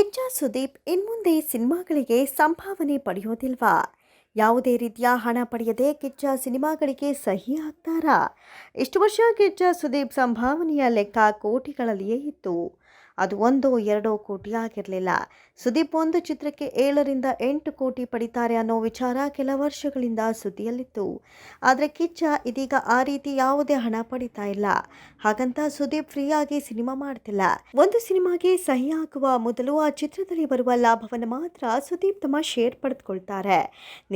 ಕಿಚ್ಚ ಸುದೀಪ್ ಇನ್ಮುಂದೆ ಸಿನಿಮಾಗಳಿಗೆ ಸಂಭಾವನೆ ಪಡೆಯೋದಿಲ್ವಾ? ಯಾವುದೇ ರೀತಿಯ ಹಣ ಪಡೆಯದೆ ಕಿಚ್ಚ ಸಿನಿಮಾಗಳಿಗೆ ಸಹಿ ಹಾಕ್ತಾರಾ? ಇಷ್ಟು ವರ್ಷ ಕಿಚ್ಚ ಸುದೀಪ್ ಸಂಭಾವನೆಯ ಲೆಕ್ಕ ಕೋಟಿಗಳಲ್ಲಿಯೇ ಇತ್ತು. ಅದು ಒಂದೋ ಎರಡೋ ಕೋಟಿ ಆಗಿರಲಿಲ್ಲ. ಸುದೀಪ್ ಒಂದು ಚಿತ್ರಕ್ಕೆ ಏಳರಿಂದ ಎಂಟು ಕೋಟಿ ಪಡಿತಾರೆ ಅನ್ನೋ ವಿಚಾರ ಕೆಲ ವರ್ಷಗಳಿಂದ ಸುದ್ದಿಯಲ್ಲಿತ್ತು. ಆದರೆ ಕಿಚ್ಚ ಇದೀಗ ಆ ರೀತಿ ಯಾವುದೇ ಹಣ ಪಡಿತಾ ಇಲ್ಲ. ಹಾಗಂತ ಸುದೀಪ್ ಫ್ರೀಯಾಗಿ ಸಿನಿಮಾ ಮಾಡ್ತಿಲ್ಲ. ಒಂದು ಸಿನಿಮಾಗೆ ಸಹಿ ಹಾಕುವ ಮೊದಲು ಆ ಚಿತ್ರದಲ್ಲಿ ಬರುವ ಲಾಭವನ್ನು ಮಾತ್ರ ಸುದೀಪ್ ತಮ್ಮ ಶೇರ್ ಪಡೆದುಕೊಳ್ತಾರೆ.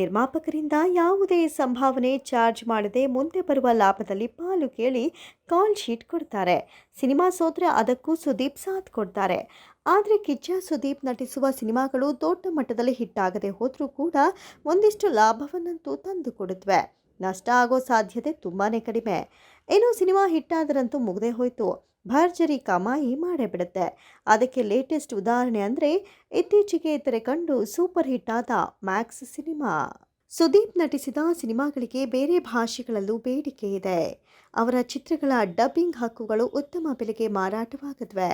ನಿರ್ಮಾಪಕರಿಂದ ಯಾವುದೇ ಸಂಭಾವನೆ ಚಾರ್ಜ್ ಮಾಡದೆ ಮುಂದೆ ಬರುವ ಲಾಭದಲ್ಲಿ ಪಾಲು ಕೇಳಿ ಕಾಲ್ ಶೀಟ್ ಕೊಡ್ತಾರೆ. ಸಿನಿಮಾ ಸೋದ್ರೆ ಅದಕ್ಕೂ ಸುದೀಪ್ ಸಾಥ್ ಕೊಡ್ತಾರೆ. ಆದರೆ ಕಿಚ್ಚ, ಸುದೀಪ್ ನಟಿಸುವ ಸಿನಿಮಾಗಳು ದೊಡ್ಡ ಮಟ್ಟದಲ್ಲಿ ಹಿಟ್ ಆಗದೆ ಹೋದರೂ ಕೂಡ ಒಂದಿಷ್ಟು ಲಾಭವನ್ನಂತೂ ತಂದು ಕೊಡುತ್ತವೆ ನಷ್ಟ ಆಗೋ ಸಾಧ್ಯತೆ ತುಂಬಾ ಕಡಿಮೆ. ಏನು ಸಿನಿಮಾ ಹಿಟ್ಟಾದರಂತೂ ಮುಗದೆ ಹೋಯಿತು. ಭರ್ಜರಿ ಕಮಾಯಿ ಮಾಡೇ ಬಿಡುತ್ತೆ ಅದಕ್ಕೆ ಲೇಟೆಸ್ಟ್ ಉದಾಹರಣೆ ಅಂದರೆ ಇತ್ತೀಚೆಗೆ ತೆರೆ ಕಂಡು ಸೂಪರ್ ಹಿಟ್ ಆದ ಮ್ಯಾಕ್ಸ್ ಸಿನಿಮಾ. ಸುದೀಪ್ ನಟಿಸಿದ ಸಿನಿಮಾಗಳಿಗೆ ಬೇರೆ ಭಾಷೆಗಳಲ್ಲೂ ಬೇಡಿಕೆ ಇದೆ. ಅವರ ಚಿತ್ರಗಳ ಡಬ್ಬಿಂಗ್ ಹಕ್ಕುಗಳು ಉತ್ತಮ ಬೆಲೆಗೆ ಮಾರಾಟವಾಗದ್ವೆ.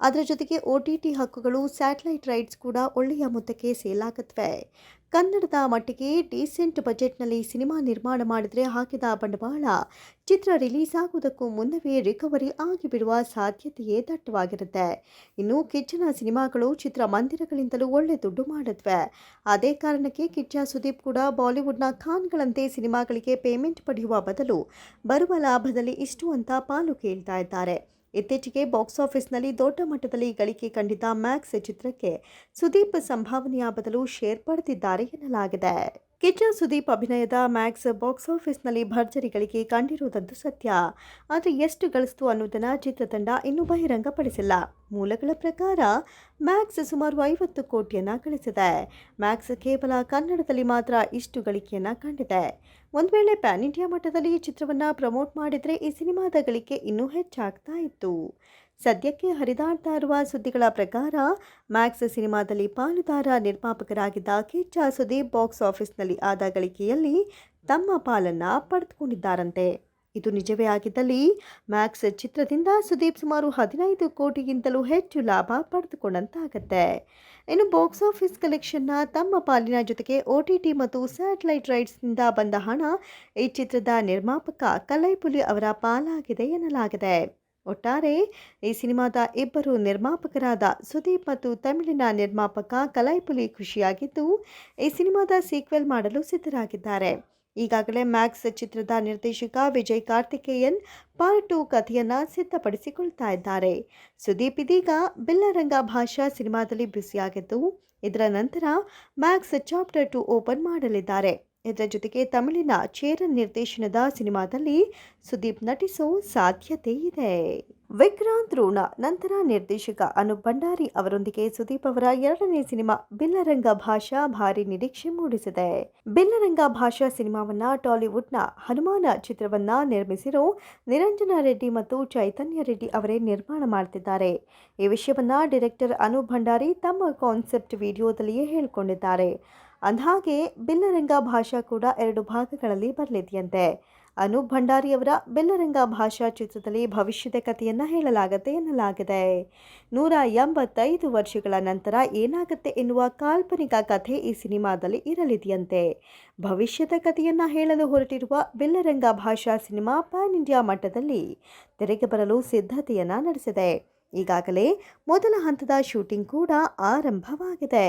ಅದರ ಜೊತೆಗೆ ಒ ಟಿ ಟಿ ಹಕ್ಕುಗಳು, ಸ್ಯಾಟಲೈಟ್ ರೈಟ್ಸ್ ಕೂಡ ಒಳ್ಳೆಯ ಮೊತ್ತಕ್ಕೆ ಸೇಲ್ ಆಗತ್ವೆ ಕನ್ನಡದ ಮಟ್ಟಿಗೆ ಡೀಸೆಂಟ್ ಬಜೆಟ್ನಲ್ಲಿ ಸಿನಿಮಾ ನಿರ್ಮಾಣ ಮಾಡಿದರೆ ಹಾಕಿದ ಬಂಡವಾಳ, ಚಿತ್ರ ರಿಲೀಸ್ ಆಗುವುದಕ್ಕೂ ಮುನ್ನವೇ ರಿಕವರಿ ಆಗಿಬಿಡುವ ಸಾಧ್ಯತೆಯೇ ದಟ್ಟವಾಗಿರುತ್ತೆ. ಇನ್ನು ಕಿಚ್ಚನ ಸಿನಿಮಾಗಳು ಚಿತ್ರಮಂದಿರಗಳಿಂದಲೂ ಒಳ್ಳೆ ದುಡ್ಡು ಮಾಡತ್ವೆ ಅದೇ ಕಾರಣಕ್ಕೆ ಕಿಚ್ಚ ಸುದೀಪ್ ಕೂಡ ಬಾಲಿವುಡ್ನ ಖಾನ್ಗಳಂತೆ ಸಿನಿಮಾಗಳಿಗೆ ಪೇಮೆಂಟ್ ಪಡೆಯುವ ಬದಲು ಬರುವ ಲಾಭದಲ್ಲಿ ಇಷ್ಟು ಅಂತ ಪಾಲು ಕೇಳ್ತಾ ಇದ್ದಾರೆ. ಇತ್ತೀಚೆಗೆ ಬಾಕ್ಸ್ ಆಫೀಸ್ನಲ್ಲಿ ದೊಡ್ಡ ಮಟ್ಟದಲ್ಲಿ ಗಳಿಕೆ ಕಂಡಿದ್ದ ಮ್ಯಾಕ್ಸ್ ಚಿತ್ರಕ್ಕೆ ಸುದೀಪ್ ಸಂಭಾವನೆಯ ಬದಲು ಶೇರ್ ಪಡೆದಿದ್ದಾರೆ ಎನ್ನಲಾಗಿದೆ. ಕಿಚ್ಚ ಸುದೀಪ್ ಅಭಿನಯದ ಮ್ಯಾಕ್ಸ್ ಬಾಕ್ಸ್ ಆಫೀಸ್ನಲ್ಲಿ ಭರ್ಜರಿ ಗಳಿಕೆ ಕಂಡಿರುವುದಂತೂ ಸತ್ಯ. ಆದರೆ ಎಷ್ಟು ಗಳಿಸ್ತು ಅನ್ನೋದನ್ನು ಚಿತ್ರತಂಡ ಇನ್ನೂ ಬಹಿರಂಗಪಡಿಸಿಲ್ಲ. ಮೂಲಗಳ ಪ್ರಕಾರ ಮ್ಯಾಕ್ಸ್ ಸುಮಾರು ಐವತ್ತು ಕೋಟಿಯನ್ನು ಗಳಿಸಿದೆ. ಮ್ಯಾಕ್ಸ್ ಕೇವಲ ಕನ್ನಡದಲ್ಲಿ ಮಾತ್ರ ಇಷ್ಟು ಗಳಿಕೆಯನ್ನು ಕಂಡಿದೆ. ಒಂದು ವೇಳೆ ಪ್ಯಾನ್ ಇಂಡಿಯಾ ಮಟ್ಟದಲ್ಲಿ ಈ ಚಿತ್ರವನ್ನು ಪ್ರಮೋಟ್ ಮಾಡಿದರೆ ಈ ಸಿನಿಮಾದ ಗಳಿಕೆ ಇನ್ನೂ ಹೆಚ್ಚಾಗ್ತಾ ಇತ್ತು. ಸದ್ಯಕ್ಕೆ ಹರಿದಾಡ್ತಾ ಇರುವ ಸುದ್ದಿಗಳ ಪ್ರಕಾರ ಮ್ಯಾಕ್ಸ್ ಸಿನಿಮಾದಲ್ಲಿ ಪಾಲುದಾರ ನಿರ್ಮಾಪಕರಾಗಿದ್ದ ಕಿಚ್ಚ ಸುದೀಪ್ ಬಾಕ್ಸ್ ಆಫೀಸ್ನಲ್ಲಿ ಆದ ಗಳಿಕೆಯಲ್ಲಿ ತಮ್ಮ ಪಾಲನ್ನು ಪಡೆದುಕೊಂಡಿದ್ದಾರಂತೆ. ಇದು ನಿಜವೇ ಆಗಿದ್ದಲ್ಲಿ ಮ್ಯಾಕ್ಸ್ ಚಿತ್ರದಿಂದ ಸುದೀಪ್ ಸುಮಾರು ಹದಿನೈದು ಕೋಟಿಗಿಂತಲೂ ಹೆಚ್ಚು ಲಾಭ ಪಡೆದುಕೊಂಡಂತಾಗತ್ತೆ. ಇನ್ನು ಬಾಕ್ಸ್ ಆಫೀಸ್ ಕಲೆಕ್ಷನ್ನ ತಮ್ಮ ಪಾಲಿನ ಜೊತೆಗೆ ಒ ಟಿ ಟಿ ಮತ್ತು ಸ್ಯಾಟಲೈಟ್ ರೈಟ್ಸ್ನಿಂದ ಬಂದ ಹಣ ಈ ಚಿತ್ರದ ನಿರ್ಮಾಪಕ ಕಲೈಪುಲಿ ಅವರ ಪಾಲಾಗಿದೆ ಎನ್ನಲಾಗಿದೆ. ಒಟ್ಟಾರೆ ಈ ಸಿನಿಮಾದ ಇಬ್ಬರು ನಿರ್ಮಾಪಕರಾದ ಸುದೀಪ್ ಮತ್ತು ತಮಿಳಿನ ನಿರ್ಮಾಪಕ ಕಲೈಪುಲಿ ಖುಷಿಯಾಗಿದ್ದು ಈ ಸಿನಿಮಾದ ಸೀಕ್ವೆಲ್ ಮಾಡಲು ಸಿದ್ಧರಾಗಿದ್ದಾರೆ. ಈಗಾಗಲೇ ಮ್ಯಾಕ್ಸ್ ಚಿತ್ರದ ನಿರ್ದೇಶಕ ವಿಜಯ್ ಕಾರ್ತಿಕೇಯನ್ ಪಾರ್ಟ್ ಟು ಕಥೆಯನ್ನು ಸಿದ್ಧಪಡಿಸಿಕೊಳ್ತಾ ಇದ್ದಾರೆ. ಸುದೀಪ್ ಇದೀಗ ಬಿಲ್ಲರಂಗ ಭಾಷಾ ಸಿನಿಮಾದಲ್ಲಿ ಬ್ಯುಸಿಯಾಗಿದ್ದು, ಇದರ ನಂತರ ಮ್ಯಾಕ್ಸ್ ಚಾಪ್ಟರ್ ಟು ಓಪನ್ ಮಾಡಲಿದ್ದಾರೆ. ಇದರ ಜೊತೆಗೆ ತಮಿಳಿನ ಚೇರನ್ ನಿರ್ದೇಶನದ ಸಿನಿಮಾದಲ್ಲಿ ಸುದೀಪ್ ನಟಿಸೋ ಸಾಧ್ಯತೆ ಇದೆ. ವಿಕ್ರಾಂತ್ ಋಣ ನಂತರ ನಿರ್ದೇಶಕ ಅನೂಪ್ ಭಂಡಾರಿ ಅವರೊಂದಿಗೆ ಸುದೀಪ್ ಅವರ ಎರಡನೇ ಸಿನಿಮಾ ಬಿಲ್ಲರಂಗ ಭಾಷಾ ಭಾರಿ ನಿರೀಕ್ಷೆ ಮೂಡಿಸಿದೆ. ಬಿಲ್ಲರಂಗ ಭಾಷಾ ಸಿನಿಮಾವನ್ನ ಟಾಲಿವುಡ್ನ ಹನುಮಾನ ಚಿತ್ರವನ್ನ ನಿರ್ಮಿಸಿರೋ ನಿರಂಜನ ರೆಡ್ಡಿ ಮತ್ತು ಚೈತನ್ಯ ರೆಡ್ಡಿ ಅವರೇ ನಿರ್ಮಾಣ ಮಾಡ್ತಿದ್ದಾರೆ. ಈ ವಿಷಯವನ್ನ ಡೈರೆಕ್ಟರ್ ಅನೂಪ್ ಭಂಡಾರಿ ತಮ್ಮ ಕಾನ್ಸೆಪ್ಟ್ ವಿಡಿಯೋದಲ್ಲಿಯೇ ಹೇಳಿಕೊಂಡಿದ್ದಾರೆ. ಅಂದಹಾಗೆ ಬಿಲ್ಲರಂಗ ಭಾಷಾ ಕೂಡ ಎರಡು ಭಾಗಗಳಲ್ಲಿ ಬರಲಿದೆಯಂತೆ. ಅನೂಪ್ ಭಂಡಾರಿಯವರ ಬೆಲ್ಲರಂಗ ಭಾಷಾ ಚಿತ್ರದಲ್ಲಿ ಭವಿಷ್ಯದ ಕಥೆಯನ್ನು ಹೇಳಲಾಗುತ್ತೆ ಎನ್ನಲಾಗಿದೆ. ನೂರ ಎಂಬತ್ತೈದು ವರ್ಷಗಳ ನಂತರ ಏನಾಗುತ್ತೆ ಎನ್ನುವ ಕಾಲ್ಪನಿಕ ಕಥೆ ಈ ಸಿನಿಮಾದಲ್ಲಿ ಇರಲಿದೆಯಂತೆ. ಭವಿಷ್ಯದ ಕಥೆಯನ್ನು ಹೇಳಲು ಹೊರಟಿರುವ ಬೆಲ್ಲರಂಗ ಭಾಷಾ ಸಿನಿಮಾ ಪ್ಯಾನ್ ಇಂಡಿಯಾ ಮಟ್ಟದಲ್ಲಿ ತೆರೆಗೆ ಬರಲು ಸಿದ್ಧತೆಯನ್ನು ನಡೆಸಿದೆ. ಈಗಾಗಲೇ ಮೊದಲ ಹಂತದ ಶೂಟಿಂಗ್ ಕೂಡ ಆರಂಭವಾಗಿದೆ.